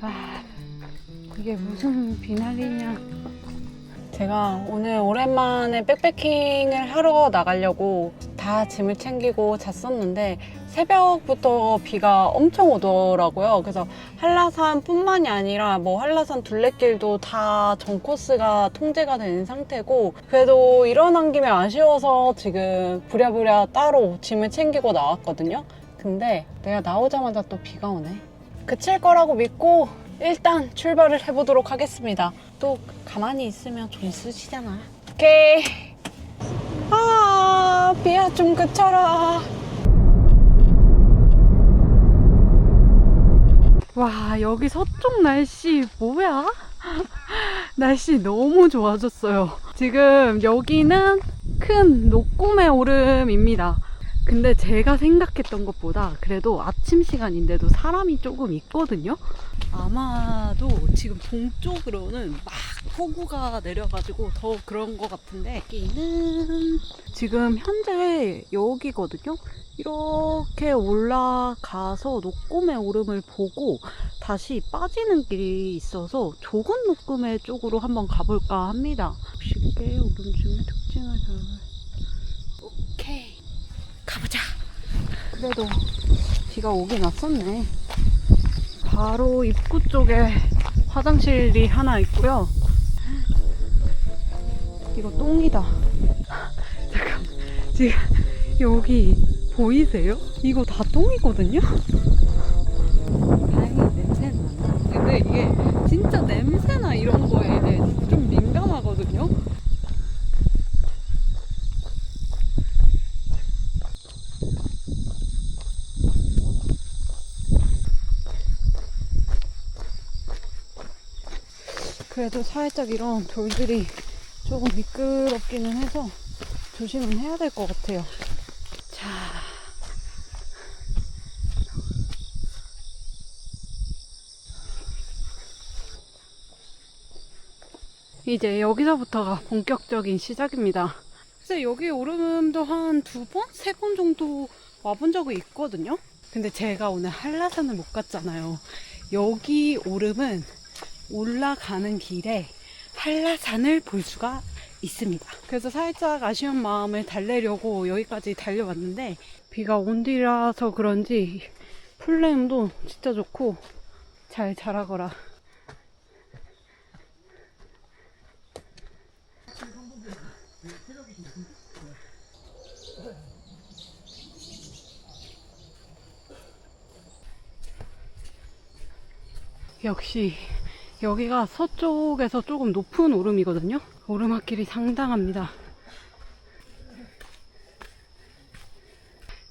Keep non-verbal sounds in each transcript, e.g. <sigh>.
아, 이게 무슨 비날이냐. 제가 오늘 오랜만에 백패킹을 하러 나가려고 다 짐을 챙기고 잤었는데 새벽부터 비가 엄청 오더라고요. 그래서 한라산뿐만이 아니라 뭐 한라산 둘레길도 다 전 코스가 통제가 된 상태고 그래도 일어난 김에 아쉬워서 지금 부랴부랴 따로 짐을 챙기고 나왔거든요. 근데 내가 나오자마자 또 비가 오네. 그칠 거라고 믿고 일단 출발을 해보도록 하겠습니다. 또 가만히 있으면 좀 쓰시잖아. 오케이. 아, 비야 좀 그쳐라. 와, 여기 서쪽 날씨 뭐야? <laughs> 날씨 너무 좋아졌어요. 지금 여기는 큰 녹꿈의 오름입니다. 근데 제가 생각했던 것보다 그래도 아침 시간인데도 사람이 조금 있거든요. 아마도 지금 동쪽으로는 막 폭우가 내려가지고 더 그런 것 같은데 여기는 지금 현재 여기거든요. 이렇게 올라가서 녹꿈의 오름을 보고 다시 빠지는 길이 있어서 조금 녹꿈의 쪽으로 한번 가볼까 합니다. 쉽게 오름 중에 특징을 잘 오케이 가보자. 그래도 비가 오긴 왔었네. 바로 입구 쪽에 화장실이 하나 있고요. 이거 똥이다. <laughs> 잠깐 지금 여기 보이세요? 이거 다 똥이거든요? 다행히 냄새는 안 나. 근데 이게 진짜 냄새나 이런 거에 좀 민감하거든요? 그래도 살짝 이런 돌들이 조금 미끄럽기는 해서 조심은 해야 될 것 같아요. 자. 이제 여기서부터가 본격적인 시작입니다. 그래서 여기 오름도 한 두 번, 세 번 정도 와본 적이 있거든요. 근데 제가 오늘 한라산을 못 갔잖아요. 여기 오름은 올라가는 길에 한라산을 볼 수가 있습니다. 그래서 살짝 아쉬운 마음을 달래려고 여기까지 달려왔는데 비가 온 뒤라서 그런지 플레임도 진짜 좋고 잘 자라거라. 역시 여기가 서쪽에서 조금 높은 오름이거든요. 오르막길이 상당합니다.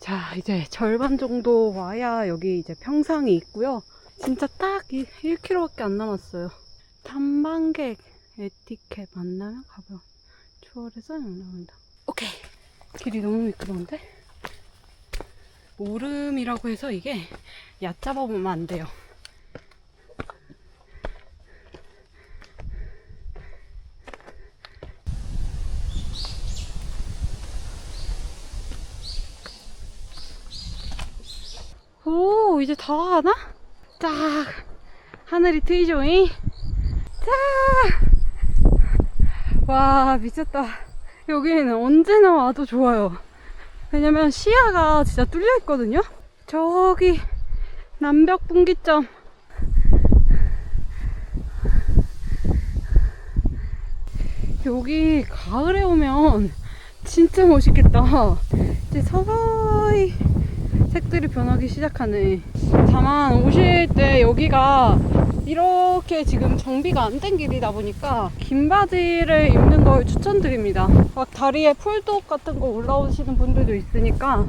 자, 이제 절반 정도 와야 여기 이제 평상이 있고요. 진짜 딱 1km밖에 안 남았어요. 탐방객 에티켓 만나면 가벼운 추월해서 나온다. 오케이. 길이 너무 미끄러운데? 오름이라고 해서 이게 얕잡아 보면 안 돼요. 다 가나? 딱, 하늘이 트이죠잉? 딱! 와, 미쳤다. 여기는 언제나 와도 좋아요. 왜냐면 시야가 진짜 뚫려 있거든요? 저기, 남벽 분기점. 여기 가을에 오면 진짜 멋있겠다. 이제 서서히 색들이 변하기 시작하네. 다만 오실 때 여기가 이렇게 지금 정비가 안 된 길이다 보니까 긴 바지를 입는 걸 추천드립니다. 막 다리에 풀독 같은 거 올라오시는 분들도 있으니까.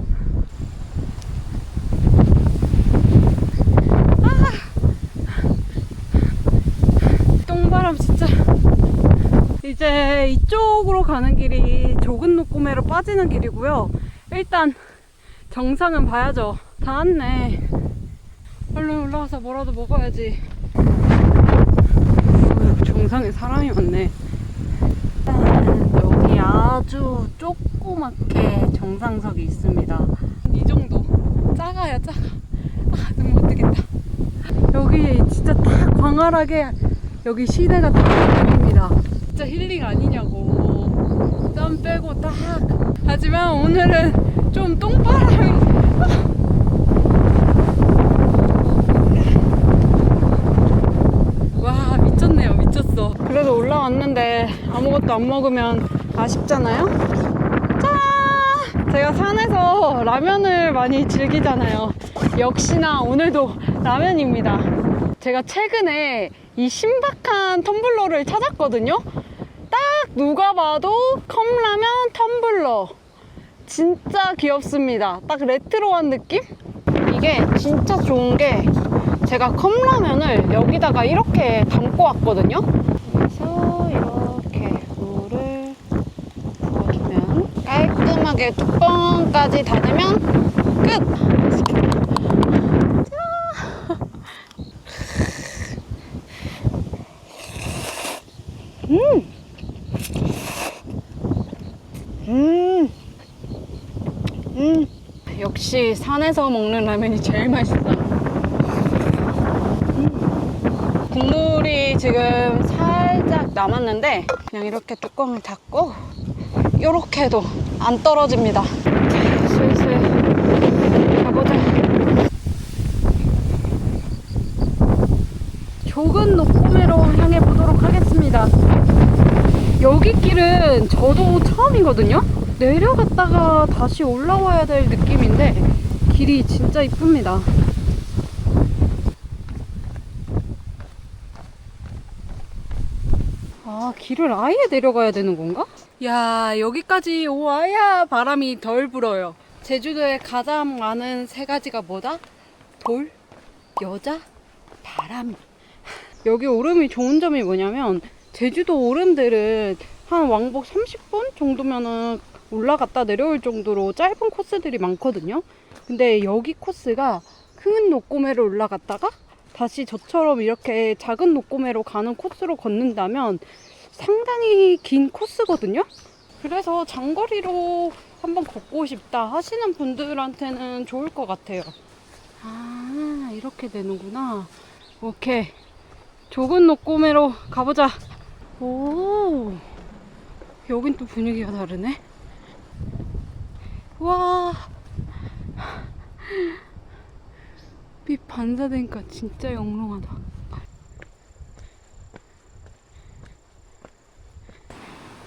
아! 똥바람 진짜. 이제 이쪽으로 가는 길이 좁은 녹구매로 빠지는 길이고요. 일단 정상은 봐야죠. 다 왔네. 얼른 올라가서 뭐라도 먹어야지. 정상에 사람이 많네. 짠, 여기 아주 조그맣게 정상석이 있습니다. 이 정도. 작아야 작아. 아, 눈못 뜨겠다. 여기 진짜 딱 광활하게 여기 시내가 딱 보입니다. 진짜 힐링 아니냐고. 땀 빼고 딱. 하지만 오늘은 좀 똥바람이. 와 미쳤네요. 미쳤어. 그래도 올라왔는데 아무것도 안 먹으면 아쉽잖아요? 짠 제가 산에서 라면을 많이 즐기잖아요. 역시나 오늘도 라면입니다. 제가 최근에 이 신박한 텀블러를 찾았거든요? 딱 누가 봐도 컵라면 텀블러 진짜 귀엽습니다 딱 레트로한 느낌? 이게 진짜 좋은 게 제가 컵라면을 여기다가 이렇게 담고 왔거든요. 그래서 이렇게 물을 부어주면 깔끔하게 뚜껑까지 닫으면 끝! 음! 음! 음! 역시 산에서 먹는 라면이 제일 맛있어요. 국물이 지금 살짝 남았는데 그냥 이렇게 뚜껑을 닫고 이렇게 해도 안 떨어집니다. 자, 슬슬 가보자. 조근 녹음회로 향해 보도록 하겠습니다. 여기 길은 저도 처음이거든요. 내려갔다가 다시 올라와야 될 느낌인데 길이 진짜 이쁩니다. 아, 길을 아예 내려가야 되는 건가? 야, 여기까지 와야 바람이 덜 불어요. 제주도에 가장 많은 세 가지가 뭐다? 돌, 여자, 바람. 여기 오름이 좋은 점이 뭐냐면, 제주도 오름들은 한 왕복 30분 정도면은 올라갔다 내려올 정도로 짧은 코스들이 많거든요. 근데 여기 코스가 큰 녹고매로 올라갔다가 다시 저처럼 이렇게 작은 녹고매로 가는 코스로 걷는다면 상당히 긴 코스거든요. 그래서 장거리로 한번 걷고 싶다 하시는 분들한테는 좋을 것 같아요. 아, 이렇게 되는구나. 오케이. 좁은 녹고매로 가보자. 오, 여긴 또 분위기가 다르네. 와, 빛 반사되니까 진짜 영롱하다.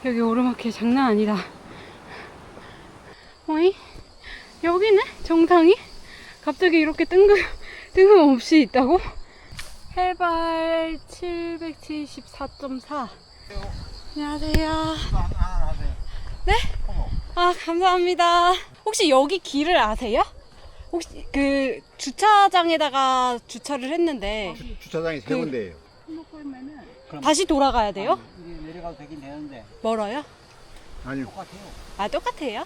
여기 오르막길 장난 아니다. 어이? 여기네? 정상이? 갑자기 이렇게 뜬금, 뜬금없이 있다고? 해발 774.4. 안녕하세요. 네? 아, 감사합니다. 혹시 여기 길을 아세요? 혹시 그 주차장에다가 주차를 했는데 주차장이 세 그- 군데예요. 다시 돌아가야 돼요? 이게 내려가도 되긴 되는데 멀어요? 아니, 똑같아요. 아, 똑같아요?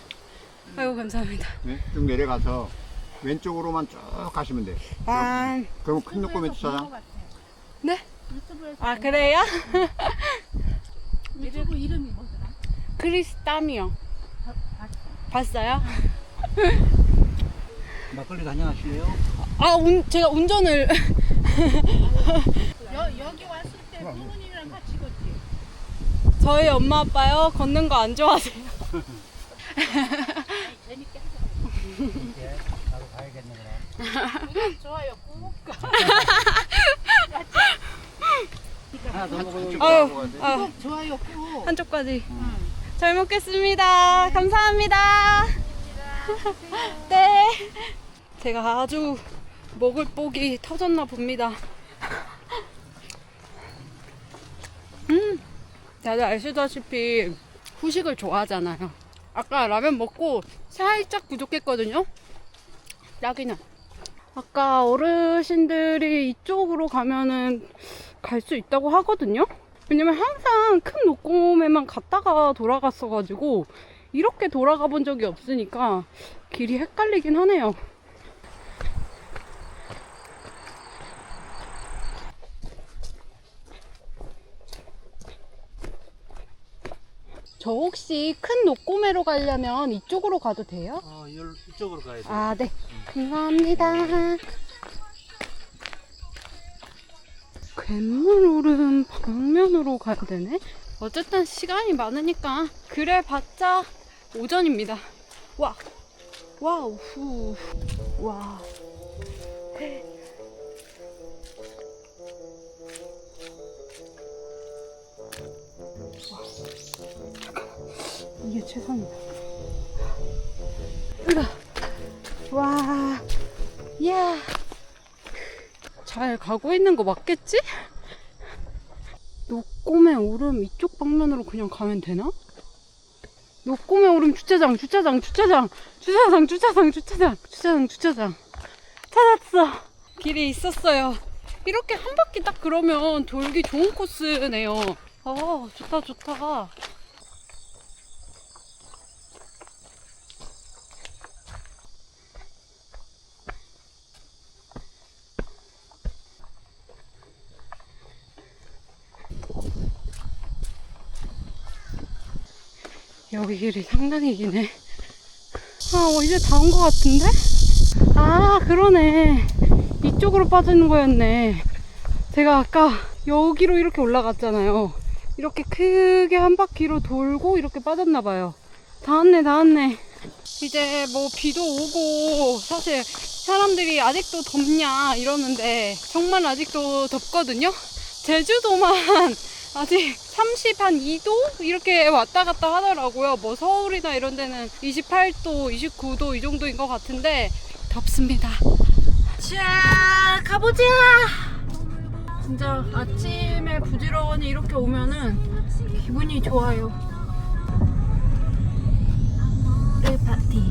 아이고, 감사합니다. 네? 쭉 내려가서 왼쪽으로만 쭉 가시면 돼요. 아, 그럼 큰 녹음에 주차장. 네? 아, 그래요? <laughs> 유튜브 이름이 뭐더라? 크리스땀이요. 봤어요? <laughs> 막걸리 다녀가실래요? 아, 운, 제가 운전을. 여, 여기 왔을 때 부모님이랑 같이 걷지. 저희 엄마 아빠요, 걷는 거 안 좋아하세요. 재밌게 이제 나도 가야겠네 그럼. 하자. 좋아요. 꾹. 하나 더 먹어요. 아유, 아, 꾹 좋아요. 꾹. 한쪽까지. 잘 먹겠습니다. 감사합니다. 네. <laughs> 제가 아주 먹을 복이 터졌나 봅니다. 음, 다들 아시다시피 후식을 좋아하잖아요. 아까 라면 먹고 살짝 부족했거든요. 딱이는. 아까 어르신들이 이쪽으로 가면은 갈 수 있다고 하거든요. 왜냐면 항상 큰 녹곰에만 갔다가 돌아갔어가지고 이렇게 돌아가 본 적이 없으니까 길이 헷갈리긴 하네요. 저 혹시 큰 녹고매로 가려면 이쪽으로 가도 돼요? 어, 이- 이쪽으로 가야 돼. 아, 네. 감사합니다. 갯물 오름 방면으로 가야 되네. 어쨌든 시간이 많으니까 그래 봤자 오전입니다. 와, 와우, 후, 와. 이게 최선이다. 으아. 와, 이야. 잘 가고 있는 거 맞겠지? 노꼬매 오름 이쪽 방면으로 그냥 가면 되나? 노꼬매 오름 주차장, 주차장, 주차장, 주차장, 주차장, 주차장, 주차장, 주차장. 찾았어. 길이 있었어요. 이렇게 한 바퀴 딱 그러면 돌기 좋은 코스네요. 어, 좋다, 좋다. 여기 길이 상당히 기네. 아, 어, 이제 다 온 것 같은데? 아, 그러네. 이쪽으로 빠지는 거였네. 제가 아까 여기로 이렇게 올라갔잖아요. 이렇게 크게 한 바퀴로 돌고 이렇게 빠졌나봐요. 다 왔네, 다 왔네. 이제 뭐 비도 오고, 사실 사람들이 아직도 덥냐 이러는데, 정말 아직도 덥거든요? 제주도만 아직 30, 한 2도? 이렇게 왔다 갔다 하더라고요. 뭐 서울이나 이런 데는 28도, 29도 이 정도인 것 같은데 덥습니다. 자, 가보자! 진짜 아침에 부지런히 이렇게 오면은 기분이 좋아요. 내 파티.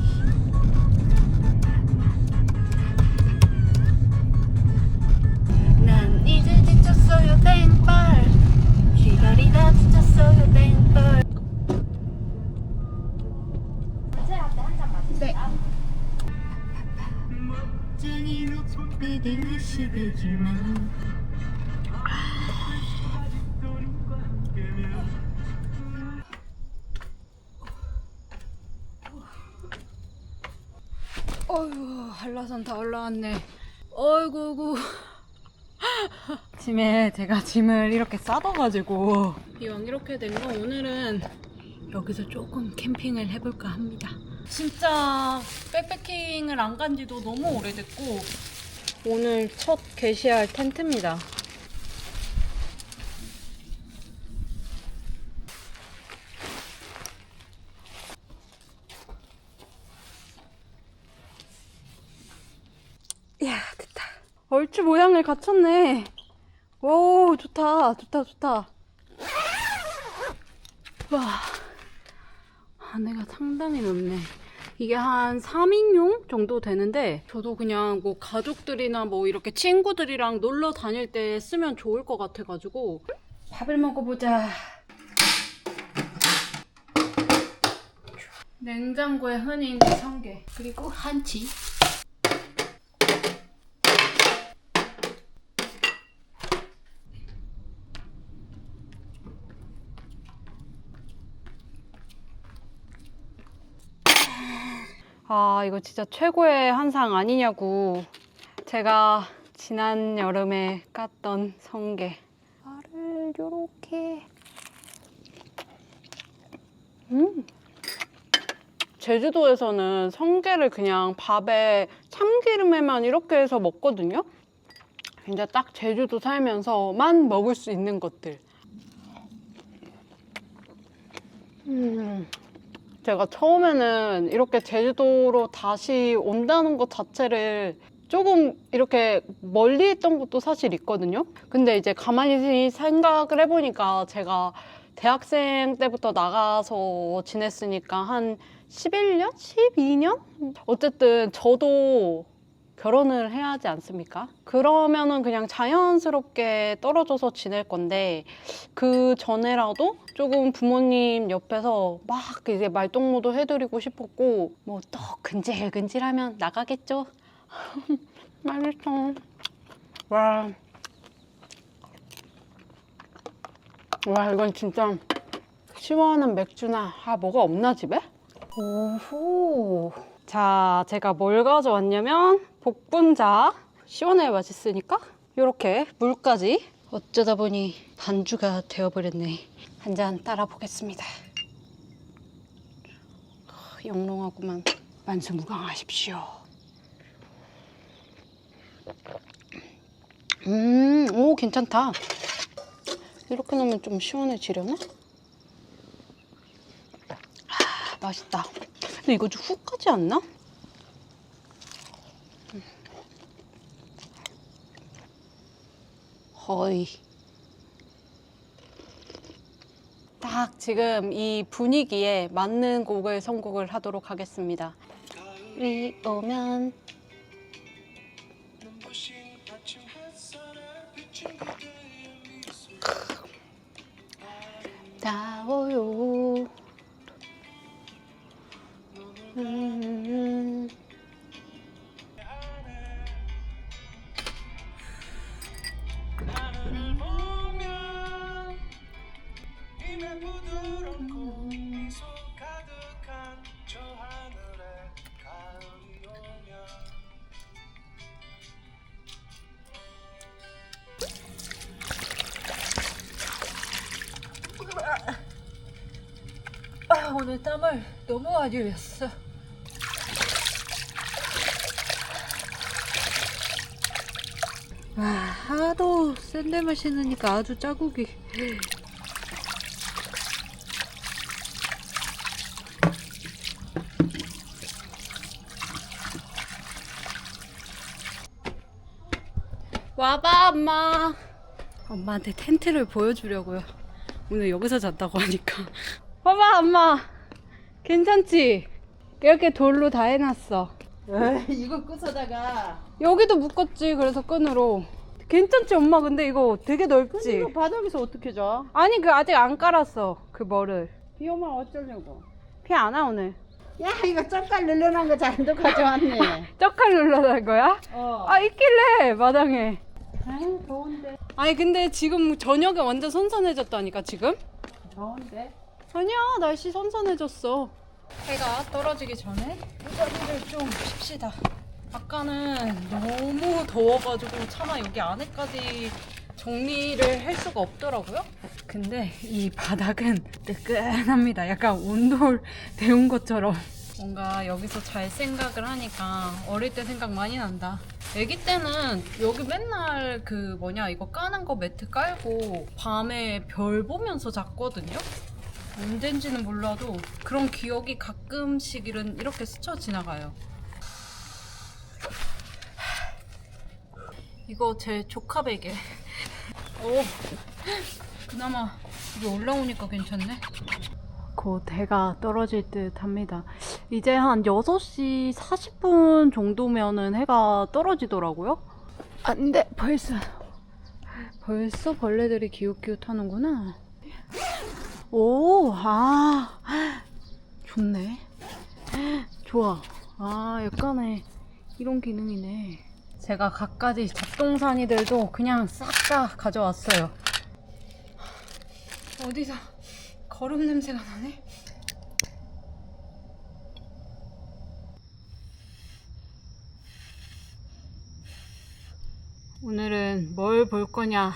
난 이제 지쳤어요, 땡벌. 네. 어휴 한라산 다 올라왔네. 어이구 어이 <laughs> 구 짐에 제가 짐을 이렇게 싸둬가지고 이왕 이렇게 된 거 오늘은 여기서 조금 캠핑을 해볼까 합니다. 진짜 백패킹을 안 간 지도 너무 오래됐고 오늘 첫 게시할 텐트입니다. 이야 됐다. 얼추 모양을 갖췄네. 오 좋다 좋다 좋다. 와 안에가 상당히 넓네. 이게 한 3인용 정도 되는데 저도 그냥 뭐 가족들이나 뭐 이렇게 친구들이랑 놀러 다닐 때 쓰면 좋을 것 같아가지고 밥을 먹어보자. 냉장고에 흔히 있는 성게 그리고 한치 아, 이거 진짜 최고의 한상 아니냐고. 제가 지난 여름에 깠던 성게. 알을 요렇게. 음. 제주도에서는 성게를 그냥 밥에 참기름에만 이렇게 해서 먹거든요. 이제 딱 제주도 살면서만 먹을 수 있는 것들. 음. 제가 처음에는 이렇게 제주도로 다시 온다는 것 자체를 조금 이렇게 멀리 했던 것도 사실 있거든요. 근데 이제 가만히 생각을 해보니까 제가 대학생 때부터 나가서 지냈으니까 한 11년? 12년? 어쨌든 저도 결혼을 해야 하지 않습니까? 그러면은 그냥 자연스럽게 떨어져서 지낼 건데 그 전에라도 조금 부모님 옆에서 막 이제 말동무도 해드리고 싶었고 뭐 또 근질근질하면 나가겠죠. <laughs> 맛있어. 와. 와 이건 진짜 시원한 맥주나 아 뭐가 없나 집에? 오호. 자 제가 뭘 가져왔냐면 복분자 시원해 맛있으니까 이렇게 물까지 어쩌다 보니 반주가 되어버렸네. 한 잔 따라 보겠습니다. 영롱하구만. 만수무강하십시오. 음, 오, 괜찮다. 이렇게 넣으면 좀 시원해지려나? 아, 맛있다. 근데 이거 좀 훅 가지 않나? 거의. 딱 지금 이 분위기에 맞는 곡을 선곡을 하도록 하겠습니다. 이 오면 아, 오늘 땀을 너무 많이 흘렸어. 와, 하도 샌데 마시느니까 아주 짜고기. 와봐, 엄마. 엄마한테 텐트를 보여주려고요. 오늘 여기서 잤다고 하니까. 봐봐, 엄마. 괜찮지? 이렇게 돌로 다 해놨어. 이거 끄서다가 여기도 묶었지 그래서 끈으로 괜찮지 엄마 근데 이거 되게 넓지 이거 바닥에서 어떻게 자? 아니 그 아직 안 깔았어 그 뭐를 비 오면 어쩌려고 비안와 오늘 야, 이거 쩍깔 늘려놓은 거 잘도 가져왔네. <laughs> 쩍칼 눌러달 거야? 어. 아 있길래 마당에 아유, 더운데. 아니 근데 지금 저녁에 완전 선선해졌다니까 지금 더운데. 아니야 날씨 선선해졌어. 해가 떨어지기 전에 모자리를 좀 핍시다. 아까는 너무 더워가지고 차마 여기 안에까지 정리를 할 수가 없더라고요. 근데 이 바닥은 뜨끈합니다. 약간 온돌 데운 것처럼. 뭔가 여기서 잘 생각을 하니까 어릴 때 생각 많이 난다. 아기 때는 여기 맨날 그 뭐냐 이거 까는 거 매트 깔고 밤에 별 보면서 잤거든요 언젠지는 몰라도 그런 기억이 가끔씩 이런 이렇게 스쳐 지나가요. 이거 제 조카 베개. 오, 그나마 이게 올라오니까 괜찮네. 곧 해가 떨어질 듯 합니다. 이제 한 6시 40분 정도면은 해가 떨어지더라고요. 안 돼, 벌써. 벌써 벌레들이 기웃기웃 하는구나. 오, 아, 좋네. 좋아. 아, 약간의 이런 기능이네. 제가 갖가지 잡동사니들도 그냥 싹 다 가져왔어요. 어디서 거름 냄새가 나네? 오늘은 뭘 볼 거냐?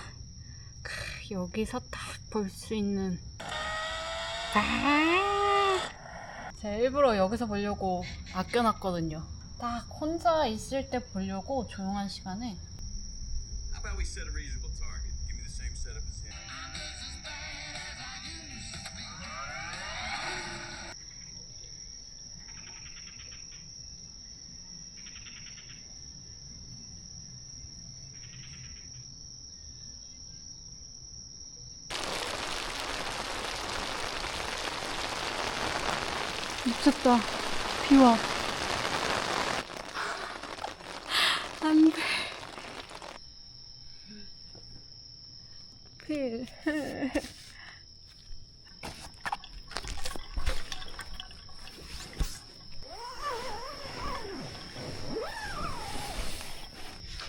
크, 여기서 딱 볼 수 있는. 아~ 제가 일부러 여기서 보려고 아껴놨거든요. 딱 혼자 있을 때 보려고 조용한 시간에 미쳤다. 비와. 안 돼. 필.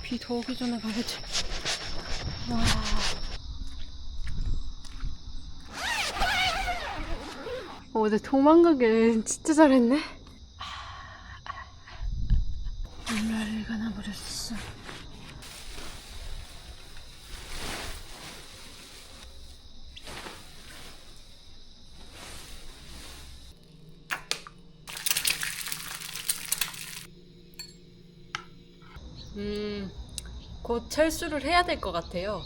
비 더 오기 전에 가야지. 와. 어제 도망가길 진짜 잘했네. 물라리가 나버렸어. 음, 곧 철수를 해야 될 것 같아요.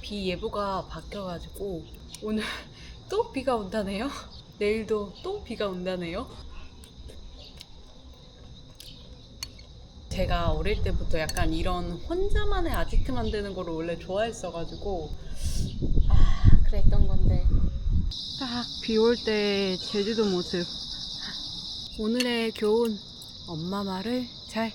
비 예보가 바뀌어가지고 오늘 <laughs> 또 비가 온다네요. 내일도 또 비가 온다네요. 제가 어릴 때부터 약간 이런 혼자만의 아지트 만드는 거를 원래 좋아했어가지고 아 그랬던 건데 딱 비 올 때 제주도 모습 오늘의 교훈 엄마 말을 잘